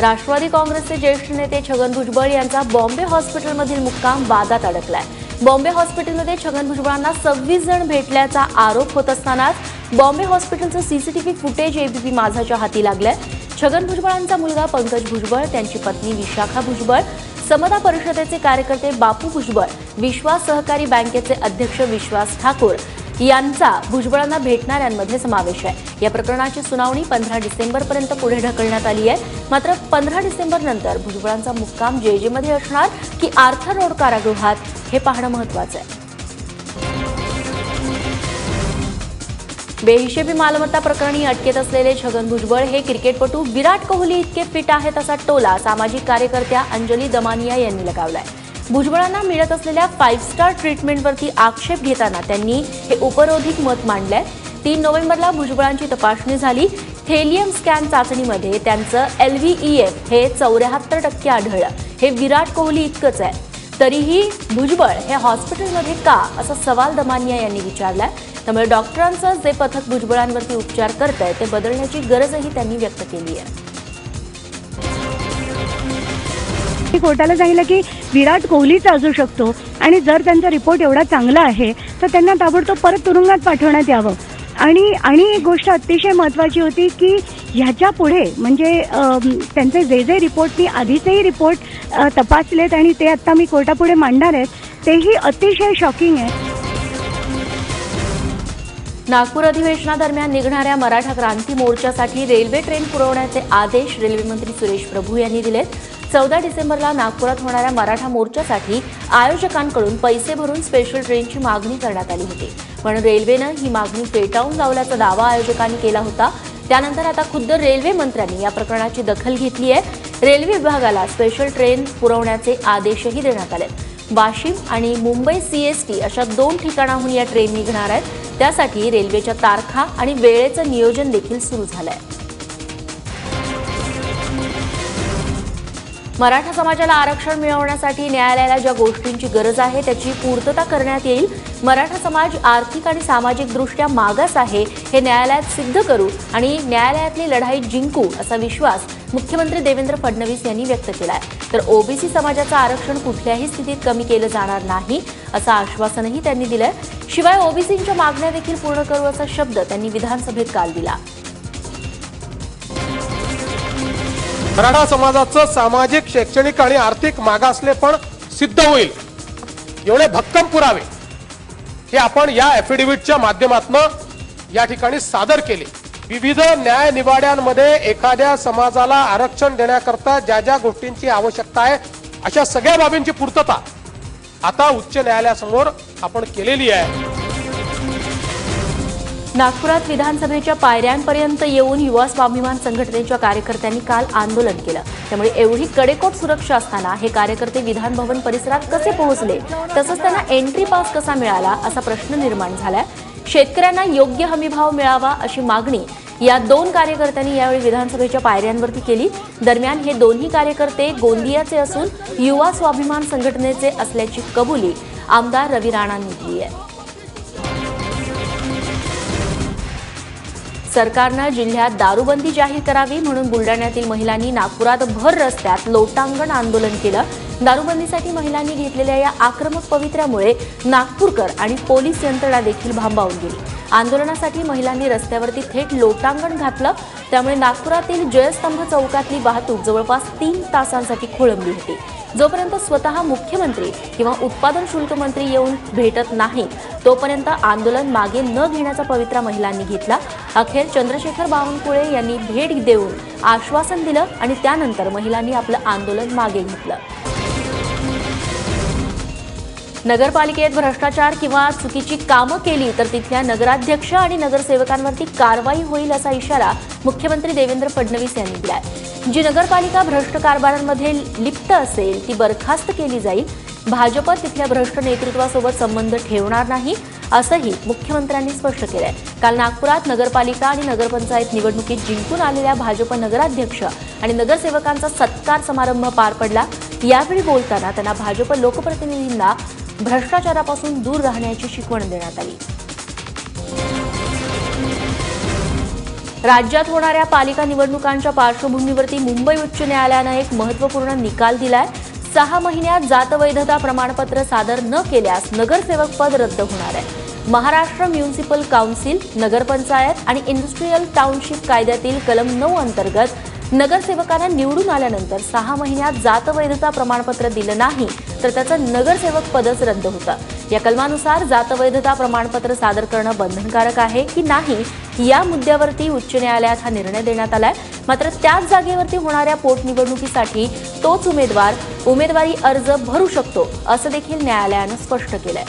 राष्ट्रवादी काँग्रेसचे ज्येष्ठ नेते छगन भुजबळ यांचा बॉम्बे हॉस्पिटलमधील मुक्काम वादात अडकलाय. बॉम्बे हॉस्पिटलमध्ये छगन भुजबळांना सव्वीस जण भेटल्याचा आरोप होत असतानाच बॉम्बे हॉस्पिटलचं सीसीटीव्ही फुटेज एबीपी माझाच्या हाती लागलंय. छगन भुजबळांचा मुलगा पंकज भुजबळ त्यांची पत्नी विशाखा भुजबळ समता परिषदेचे कार्यकर्ते बापू भुजबळ विश्वास सहकारी बँकेचे अध्यक्ष विश्वास ठाकूर यांचा भुजबळांना भेटणाऱ्यांमध्ये समावेश आहे. या प्रकरणाची सुनावणी पंधरा डिसेंबरपर्यंत पुढे ढकलण्यात आली आहे. मात्र पंधरा डिसेंबर नंतर भुजबळांचा मुक्काम जेजेमध्ये असणार की आर्थर रोड कारागृहात हे पाहणं महत्वाचं आहे. बेहिशेबी मालमत्ता प्रकरणी अटकेत असलेले छगन भुजबळ हे क्रिकेटपटू विराट कोहली इतके फिट आहेत असा टोला सामाजिक कार्यकर्त्या अंजली दमानिया यांनी लगावलाय. भुजबळांना मिळत असलेल्या फाईव्ह स्टार ट्रीटमेंटवरती आक्षेप घेताना त्यांनी हे उपरोधिक मत मांडलंय. तीन नोव्हेंबरला भुजबळांची तपासणी झाली. थेलियम स्कॅन चाचणीमध्ये त्यांचं एल व्ही एफ हे चौऱ्याहत्तर टक्के आढळलं. हे विराट कोहली इतकंच आहे. तरीही भुजबळ हे हॉस्पिटलमध्ये का असा सवाल दमानिया यांनी विचारलाय. त्यामुळे डॉक्टरांचं जे पथक भुजबळांवरती उपचार करत आहे ते बदलण्याची गरजही त्यांनी व्यक्त केली आहे. कोर्टाला सांगितलं की विराट कोहलीचा असू शकतो. आणि जर त्यांचा रिपोर्ट एवढा चांगला आहे तर त्यांना ताबडतोब परत तुरुंगात पाठवण्यात यावं. आणि आणि एक गोष्ट अतिशय महत्त्वाची होती की ह्याच्या पुढे म्हणजे त्यांचे जे जे रिपोर्ट मी आधीचेही रिपोर्ट तपासलेत आणि ते आत्ता मी कोर्टापुढे मांडणार आहेत तेही अतिशय शॉकिंग आहे. नागपूर अधिवेशनादरम्यान निघणाऱ्या मराठा क्रांती मोर्चासाठी रेल्वे ट्रेन पुरवण्याचे आदेश रेल्वे मंत्री सुरेश प्रभू यांनी दिलेत. चौदा डिसेंबरला नागपुरात होणाऱ्या मराठा मोर्चासाठी आयोजकांकडून पैसे भरून स्पेशल ट्रेनची मागणी करण्यात आली होती. पण रेल्वेनं ही मागणी फेटाळून लावल्याचा दावा आयोजकांनी केला होता. त्यानंतर आता खुद्द रेल्वे मंत्र्यांनी या प्रकरणाची दखल घेतली आहे. रेल्वे विभागाला स्पेशल ट्रेन पुरवण्याचे आदेशही देण्यात आले वाशिम आणि मुंबई सी एस टी अशा दोन ठिकाणाहून या ट्रेन निघणार आहेत. त्यासाठी रेल्वेच्या तारखा आणि वेळेचं नियोजन देखील सुरू झालं आहे मराठा समाजाला आरक्षण मिळवण्यासाठी न्यायालयाला ज्या गोष्टींची गरज आहे त्याची पूर्तता करण्यात येईल. मराठा समाज आर्थिक आणि सामाजिकदृष्ट्या मागास आहे हे न्यायालयात सिद्ध करू आणि न्यायालयातली लढाई जिंकू असा विश्वास मुख्यमंत्री देवेंद्र फडणवीस यांनी व्यक्त केला आहे तर ओबीसी समाजाचं आरक्षण कुठल्याही स्थितीत कमी केलं जाणार नाही असं आश्वासनही त्यांनी दिलंय. शिवाय ओबीसींच्या मागण्या देखील पूर्ण करू असा शब्द त्यांनी विधानसभेत काल दिला. मराठा समाजाचं सामाजिक शैक्षणिक आणि आर्थिक मागासले पण सिद्ध होईल. एवढे भक्कम पुरावे हे आपण या ॲफिडेव्हिटच्या माध्यमातून या ठिकाणी सादर केले. विविध न्याय निवाड्यांमध्ये एखाद्या समाजाला आरक्षण देण्याकरता ज्या ज्या गोष्टींची आवश्यकता आहे अशा सगळ्या बाबींची पूर्तता आता उच्च न्यायालयासमोर आपण केलेली आहे. नागपुरात विधानसभेच्या पायऱ्यांपर्यंत येऊन युवा स्वाभिमान संघटनेच्या कार्यकर्त्यांनी काल आंदोलन केलं. त्यामुळे एवढी कडेकोट सुरक्षा असताना हे कार्यकर्ते विधानभवन परिसरात कसे पोहोचले? तसंच त्यांना एंट्री पास कसा मिळाला असा प्रश्न निर्माण झालाय. शेतकऱ्यांना योग्य हमीभाव मिळावा अशी मागणी या दोन कार्यकर्त्यांनी यावेळी विधानसभेच्या पायऱ्यांवरती केली. दरम्यान हे दोन्ही कार्यकर्ते गोंदियाचे असून युवा स्वाभिमान संघटनेचे असल्याची कबुली आमदार रवी राणांनी दिली आहे. सरकारनं जिल्ह्यात दारूबंदी जाहीर करावी म्हणून बुलढाण्यातील महिलांनी नागपुरात भर रस्त्यात लोटांगण आंदोलन केलं. दारूबंदीसाठी महिलांनी घेतलेल्या या आक्रमक पवित्र्यामुळे नागपूरकर आणि पोलीस यंत्रणा देखील भांबावून गेली. आंदोलनासाठी महिलांनी रस्त्यावरती थेट लोटांगण घातलं. त्यामुळे नागपुरातील जयस्तंभ चौकातली वाहतूक जवळपास तीन तासांसाठी खोळंबली होती. जोपर्यंत स्वतः मुख्यमंत्री किंवा उत्पादन शुल्क मंत्री येऊन भेटत नाही तोपर्यंत आंदोलन मागे न घेण्याचा पवित्रा महिलांनी घेतला. अखेर चंद्रशेखर बावनकुळे यांनी भेट देऊन आश्वासन दिलं आणि त्यानंतर महिलांनी आपलं आंदोलन मागे घेतलं. नगरपालिकेत भ्रष्टाचार किंवा चुकीची कामं केली तर तिथल्या नगराध्यक्ष आणि नगरसेवकांवरती कारवाई होईल असा इशारा मुख्यमंत्री देवेंद्र फडणवीस यांनी दिलाय. जी नगरपालिका भ्रष्ट कारभारांमध्ये लिप्त असेल ती बरखास्त केली जाईल. भाजप तिथल्या भ्रष्ट नेतृत्वासोबत संबंध ठेवणार नाही असंही मुख्यमंत्र्यांनी स्पष्ट केलंय. काल नागपुरात नगरपालिका आणि नगरपंचायत निवडणुकीत जिंकून आलेल्या भाजप नगराध्यक्ष आणि नगरसेवकांचा सत्कार समारंभ पार पडला. यावेळी बोलताना त्यांना भाजप लोकप्रतिनिधींना भ्रष्टाचारापासून दूर राहण्याची शिकवण देण्यात आली. राज्यात होणाऱ्या पालिका निवडणुकांच्या पार्श्वभूमीवरती मुंबई उच्च न्यायालयानं एक महत्त्वपूर्ण निकाल दिलाय. सहा महिन्यात जातवैधता प्रमाणपत्र सादर न केल्यास नगरसेवक पद रद्द होणार आहे. महाराष्ट्र म्युनिसिपल काउन्सिल नगरपंचायत आणि इंडस्ट्रीयल टाउनशिप कायद्यातील कलम नऊ अंतर्गत नगरसेवकांना निवडून आल्यानंतर सहा महिन्यात जातवैधता प्रमाणपत्र दिलं नाही तर त्याचं नगरसेवक पदच रद्द होतं. या कलमानुसार जातवैधता प्रमाणपत्र सादर करणं बंधनकारक आहे की नाही या मुद्द्यावरती उच्च न्यायालयात हा निर्णय देण्यात आलाय. मात्र त्याच जागेवरती होणाऱ्या पोटनिवडणुकीसाठी तोच उमेदवार उमेदवारी अर्ज भरू शकतो असं देखील न्यायालयानं स्पष्ट केलंय.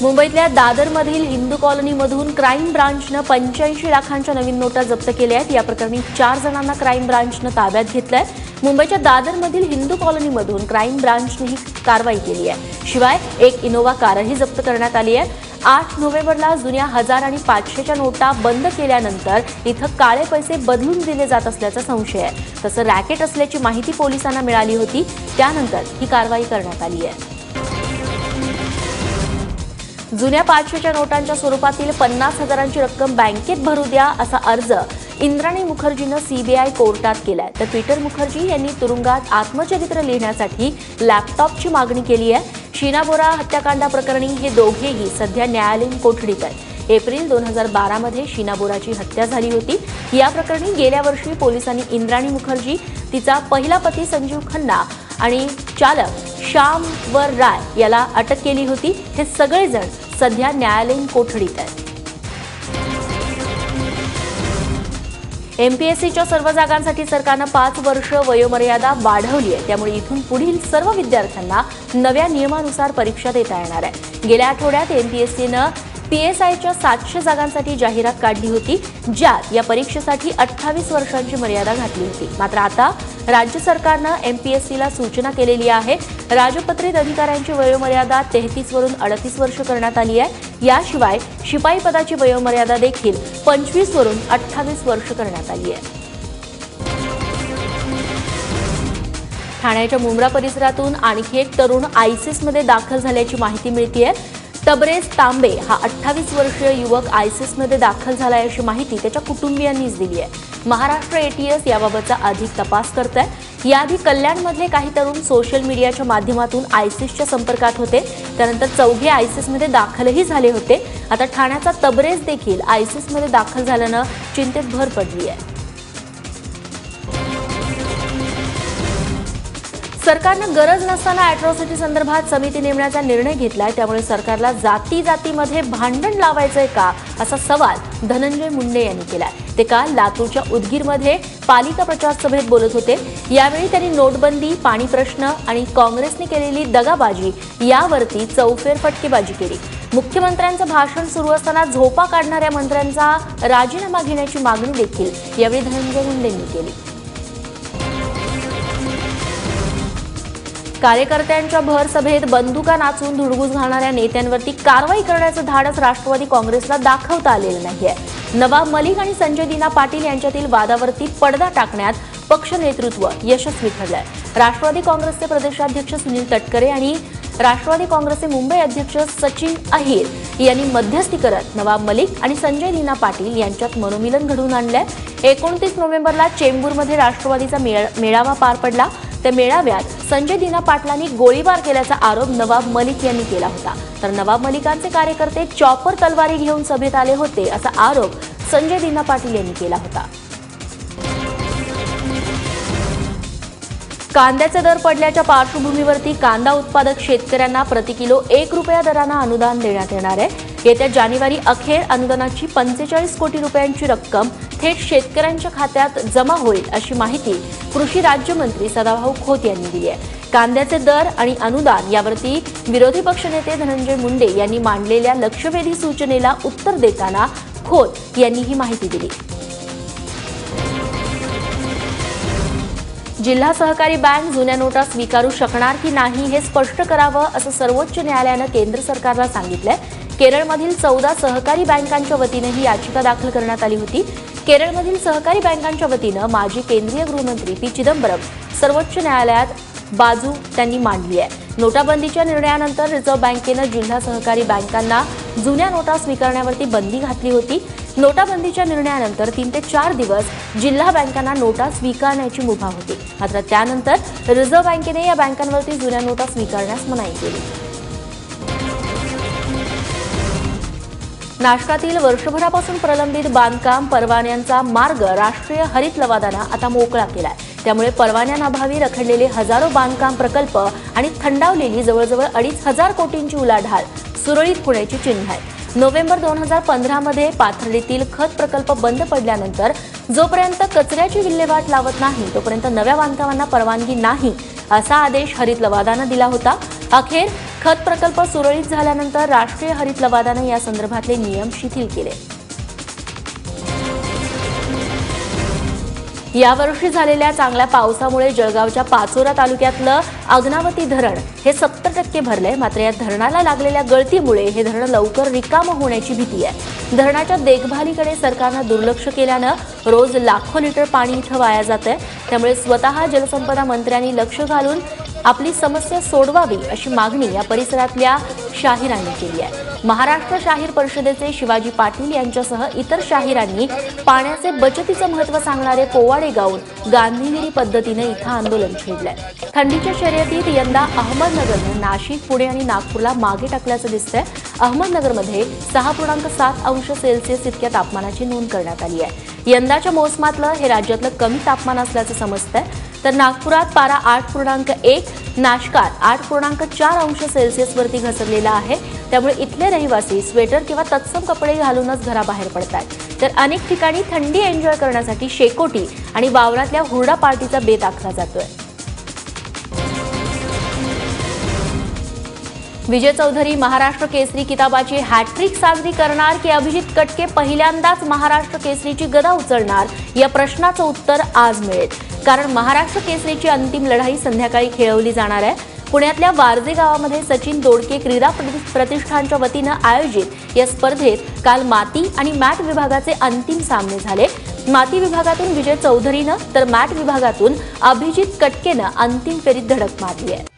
मुंबईतल्या दादरमधील हिंदू कॉलनीमधून क्राईम ब्रांचनं पंच्याऐंशी लाखांच्या नवीन नोटा जप्त केल्या आहेत. या प्रकरणी चार जणांना क्राईम ब्रांचनं ताब्यात घेतलंय. मुंबईच्या दादरमधील हिंदू कॉलनीमधून क्राईम ब्रांचने ही कारवाई केली आहे. शिवाय एक इनोव्हा कारही जप्त करण्यात आली आहे. आठ नोव्हेंबरला जुन्या हजार आणि पाचशेच्या नोटा बंद केल्यानंतर इथं काळे पैसे बदलून दिले जात असल्याचा संशय आहे. तसं रॅकेट असल्याची माहिती पोलिसांना मिळाली होती. त्यानंतर ही कारवाई करण्यात आली आहे. जुन्या पाचशेच्या नोटांच्या स्वरूपातील पन्नास हजारांची रक्कम बँकेत भरू द्या असा अर्ज इंद्राणी मुखर्जीनं सीबीआय कोर्टात केलाय. तर पीटर मुखर्जी यांनी तुरुंगात आत्मचरित्र लिहिण्यासाठी लॅपटॉपची मागणी केली आहे. शीना बोरा हत्याकांडा प्रकरणी हे दोघेही सध्या न्यायालयीन कोठडीत आहेत. एप्रिल दोन हजार बारामध्ये शीना बोराची हत्या झाली होती. या प्रकरणी गेल्या वर्षी पोलिसांनी इंद्राणी मुखर्जी तिचा पहिला पती संजीव खन्ना आणि चालक श्याम वर राय याला अटक केली होती. हे सगळेजण सध्या न्यायालयीन कोठडीत आहेत. एमपीएससीच्या सर्व जागांसाठी सरकारनं पाच वर्ष वयोमर्यादा वाढवली आहे. त्यामुळे इथून पुढील सर्व विद्यार्थ्यांना नव्या नियमानुसार परीक्षा देता येणार आहे. गेल्या आठवड्यात एमपीएससीनं पीएसआयच्या सातशे जागांसाठी जाहिरात काढली होती ज्यात या परीक्षेसाठी अठ्ठावीस वर्षांची मर्यादा घातली होती. मात्र आता राज्य सरकारनं एमपीएससीला सूचना केलेली आहे. राजपत्रित अधिकाऱ्यांची वयोमर्यादा तेहतीसवरून अडतीस वर्ष करण्यात आली आहे. याशिवाय शिपाई पदाची वयोमर्यादा देखील पंचवीसवरून अठ्ठावीस वर्ष करण्यात आली आहे. ठाण्याच्या मुंब्रा परिसरातून आणखी एक तरुण आयसीसमध्ये दाखल झाल्याची माहिती मिळते आहे तबरेज तांबे हा अठ्ठावीस वर्षीय युवक आयसिसमध्ये दाखल झालाय अशी माहिती त्याच्या कुटुंबियांनीच दिली आहे. महाराष्ट्र एटीएस याबाबतचा अधिक तपास करत आहे याआधी कल्याणमधले काही तरुण सोशल मीडियाच्या माध्यमातून आयसिसच्या संपर्कात होते. त्यानंतर चौघे आयसिसमध्ये दाखलही झाले होते. आता ठाण्याचा तबरेज देखील आयसिसमध्ये दाखल झाल्यानं चिंतेत भर पडली आहे सरकारनं गरज नसताना अॅट्रॉसिटी संदर्भात समिती नेमण्याचा निर्णय घेतलाय. त्यामुळे सरकारला जाती जातीमध्ये भांडण लावायचंय का? असा सवाल धनंजय मुंडे यांनी केलाय. ते काल लातूरच्या उदगीरमध्ये पालिका प्रचार सभेत बोलत होते. यावेळी त्यांनी नोटबंदी पाणी प्रश्न आणि काँग्रेसने केलेली दगाबाजी यावरती चौफेर फटकेबाजी केली. मुख्यमंत्र्यांचं भाषण सुरू असताना झोपा काढणाऱ्या मंत्र्यांचा राजीनामा घेण्याची मागणी देखील यावेळी धनंजय मुंडेंनी केली. कार्यकर्त्यांच्या भर सभेत बंदुका नाचून धुडगूस घालणाऱ्या नेत्यांवरती कारवाई करण्याचं धाडस राष्ट्रवादी काँग्रेसला दाखवता आलेलं नाहीये. नवाब मलिक आणि संजय दिना पाटील यांच्यातील वादावरती पडदा टाकण्यात पक्ष नेतृत्व यशस्वी ठरलंय. राष्ट्रवादी काँग्रेसचे प्रदेशाध्यक्ष सुनील तटकरे आणि राष्ट्रवादी काँग्रेसचे मुंबई अध्यक्ष सचिन अहिर यांनी मध्यस्थी करत नवाब मलिक आणि संजय लीना पाटील यांच्यात मनोमिलन घडवून आणलंय. एकोणतीस नोव्हेंबरला चेंबूरमध्ये राष्ट्रवादीचा मेळावा पार पडला. त्या मेळाव्यात. संजय दिना पाटलांनी गोळीबार केल्याचा आरोप नवाब मलिक यांनी केला होता. तर नवाब मलिकांचे कार्यकर्ते चॉपर तलवारी घेऊन सभेत आले होते असा आरोप संजय दिना पाटील यांनी केला होता. कांद्याचे दर पडल्याच्या पार्श्वभूमीवरती कांदा उत्पादक शेतकऱ्यांना प्रति किलो एक रुपया दरानं अनुदान देण्यात येणार आहे. येत्या जानेवारी अखेर अनुदानाची पंचेचाळीस कोटी रुपयांची रक्कम थेट शेतकऱ्यांच्या खात्यात जमा होईल अशी माहिती कृषी राज्यमंत्री सदाभाऊ खोत यांनी दिली आहे. कांद्याचे दर आणि अनुदान यावरती विरोधी पक्षनेते धनंजय मुंडे यांनी मांडलेल्या लक्षवेधी सूचनेला उत्तर देताना खोत यांनी ही माहिती दिली. जिल्हा सहकारी बँक जुन्या नोटा स्वीकारू शकणार की नाही हे स्पष्ट करावं असं सर्वोच्च न्यायालयानं केंद्र सरकारला सांगितलंय. केरळमधील चौदा सहकारी बँकांच्या वतीनं ही याचिका दाखल करण्यात आली होती. केरळमधील सहकारी बँकांच्या वतीनं माजी केंद्रीय गृहमंत्री पी. चिदंबरम सर्वोच्च न्यायालयात बाजू त्यांनी मांडली आहे. नोटाबंदीच्या निर्णयानंतर रिझर्व्ह बँकेनं जिल्हा सहकारी बँकांना जुन्या नोटा स्वीकारण्यावरती बंदी घातली होती. नोटाबंदीच्या निर्णयानंतर तीन ते चार दिवस जिल्हा बँकांना नोटा स्वीकारण्याची मुभा होती. मात्र त्यानंतर रिझर्व्ह बँकेने या बँकांवरती जुन्या नोटा स्वीकारण्यास मनाई केली. नाशकातील वर्षभरापासून प्रलंबित बांधकाम परवान्यांचा मार्ग राष्ट्रीय हरित लवादानं आता मोकळा केलाय. त्यामुळे परवान्यांअभावी रखडलेले हजारो बांधकाम प्रकल्प आणि थंडावलेली जवळजवळ अडीच हजार कोटींची उलाढाल सुरळीत होण्याची चिन्ह आहे. नोव्हेंबर दोन हजार पंधरामध्ये पाथर्डीतील खत प्रकल्प बंद पडल्यानंतर जोपर्यंत कचऱ्याची विल्हेवाट लावत नाही तोपर्यंत नव्या बांधकामांना परवानगी नाही असा आदेश हरित लवादानं दिला होता. अखेर खत प्रकल्प सुरळीत झाल्यानंतर राष्ट्रीय हरित लवादानं या संदर्भातले नियम शिथिल केले. यावर्षी झालेल्या चांगल्या पावसामुळे जळगावच्या पाचोरा तालुक्यातलं अग्नावती धरण हे सत्तर टक्के भरलंय. मात्र या धरणाला लागलेल्या गळतीमुळे हे धरण लवकर रिकामं होण्याची भीती आहे. धरणाच्या देखभालीकडे सरकारनं दुर्लक्ष केल्यानं रोज लाखो लिटर पाणी इथं वाया जात त्यामुळे स्वतः जलसंपदा मंत्र्यांनी लक्ष घालून आपली समस्या सोडवावी अशी मागणी या परिसरातल्या शाहिरांनी केली आहे. महाराष्ट्र शाहीर परिषदेचे शिवाजी पाटील यांच्यासह इतर शाहिरांनी पाण्याचे बचतीचं महत्त्व सांगणारे पोवाडे गाऊन गांधीगिरी पद्धतीने इथं आंदोलन छेडलंय. थंडीच्या शर्यतीत यंदा अहमदनगरनं नाशिक पुणे आणि नागपूरला मागे टाकल्याचं दिसतंय. अहमदनगरमध्ये सहा पूर्णांक सात अंश सेल्सिअस इतक्या तापमानाची नोंद करण्यात आली आहे. यंदाच्या मोसमातलं हे राज्यातलं कमी तापमान असल्याचं समजतंय. तर नागपुरात पारा आठ पूर्णांक एक नाशकात आठ पूर्णांक चार अंश सेल्सिअसवरती घसरलेला आहे. त्यामुळे इथले रहिवासी स्वेटर किंवा तत्सम कपडे घालूनच घराबाहेर पडतात तर अनेक ठिकाणी थंडी एन्जॉय करण्यासाठी शेकोटी आणि वावरातल्या हुरडा पार्टीचा बेत आखला जातोय. विजय चौधरी महाराष्ट्र केसरी किताबाची हॅट्रिक साजरी करणार की अभिजित कटके पहिल्यांदाच महाराष्ट्र केसरीची गदा उचलणार? या प्रश्नाचं उत्तर आज मिळेल. कारण महाराष्ट्र केसरीची अंतिम लढाई संध्याकाळी खेळवली जाणार आहे. पुण्यातल्या वारजे गावामध्ये सचिन दोडके क्रीडा प्रति- प्रतिष्ठानच्या वतीनं आयोजित या स्पर्धेत काल माती आणि मॅट विभागाचे अंतिम सामने झाले. माती विभागातून विजय चौधरीनं तर मॅट विभागातून अभिजित कटकेनं अंतिम फेरीत धडक मारली आहे.